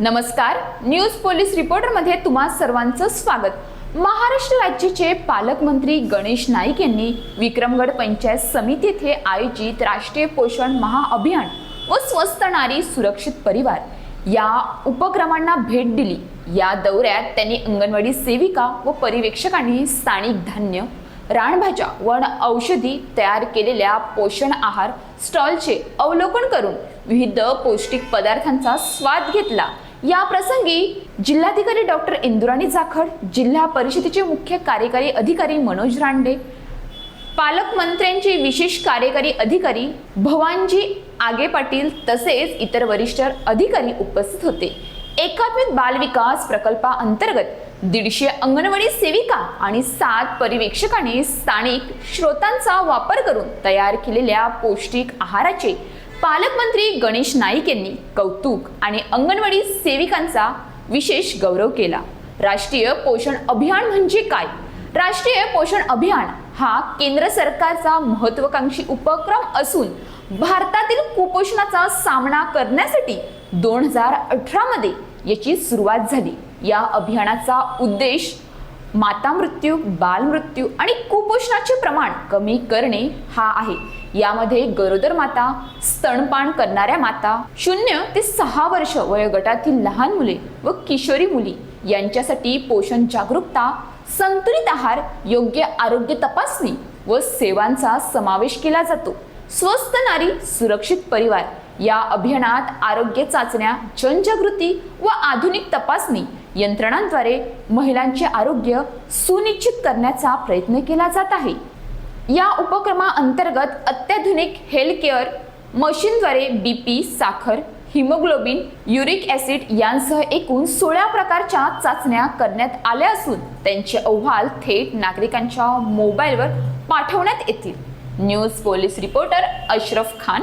नमस्कार. News police रिपोर्टरमध्ये तुम्हा सर्वांचं स्वागत. महाराष्ट्र राज्याचे पालकमंत्री गणेश नाईक यांनी विक्रमगड पंचायत समिती येथे आयोजित राष्ट्रीय पोषण महाअभियान व स्वस्त नारी सुरक्षित परिवार या उपक्रमांना भेट दिली. या दौऱ्यात त्यांनी अंगणवाडी सेविका व पर्यवेक्षकांनी स्थानिक धान्य रानभाज्या व औषधी तयार केलेल्या पोषण आहार स्टॉलचे अवलोकन करून विविध पौष्टिक पदार्थांचा स्वाद घेतला. या प्रसंगी जिल्हाधिकारी डॉक्टर इंदुराणी जाखड जिल्हा परिषदेचे मुख्य कार्यकारी अधिकारी मनोज रांडे पालकमंत्र्यांचे विशेष कार्यकारी अधिकारी भवानजी आगे पाटील तसेच इतर वरिष्ठ अधिकारी उपस्थित होते. एकात्मिक बाल विकास प्रकल्पाअंतर्गत दीडशे अंगणवाडी सेविका आणि सात परिवेक्षकांनी स्थानिक स्रोतांचा वापर करून तयार केलेल्या पौष्टिक आहाराचे पालकमंत्री गणेश नाईक यांनी कौतुक आणि अंगणवाडी सेविकांचा विशेष गौरव केला. राष्ट्रीय पोषण अभियान म्हणजे काय? राष्ट्रीय पोषण अभियान हा केंद्र सरकारचा महत्वाकांक्षी उपक्रम असून भारतातील कुपोषणाचा सामना करण्यासाठी दोन हजार अठरामध्ये याची सुरुवात झाली. या अभियानाचा उद्देश माता मृत्यू बालमृत्यू आणि कुपोषणाचे प्रमाण कमी करणे हा आहे. यामध्ये गरोदर माता स्तनपान करणाऱ्या माता शून्य ते सहा वर्ष वयोगटातील लहान मुले व किशोरी मुली यांच्यासाठी पोषण जागरूकता संतुलित आहार योग्य आरोग्य तपासणी व सेवांचा समावेश केला जातो. स्वस्त नारी सुरक्षित परिवार या अभियानात आरोग्य चाचण्या जनजागृती व आधुनिक तपासणी यंत्रणांद्वारे महिलांचे आरोग्य सुनिश्चित करण्याचा प्रयत्न केला जात आहे. या उपक्रमाअंतर्गत अत्याधुनिक हेल्थ केअर मशीनद्वारे बीपी साखर हिमोग्लोबिन युरिक ॲसिड यांसह एकूण सोळा प्रकारच्या चाचण्या करण्यात आल्या असून त्यांचे अहवाल थेट नागरिकांच्या मोबाईलवर पाठवण्यात येतील. News police reporter Ashraf Khan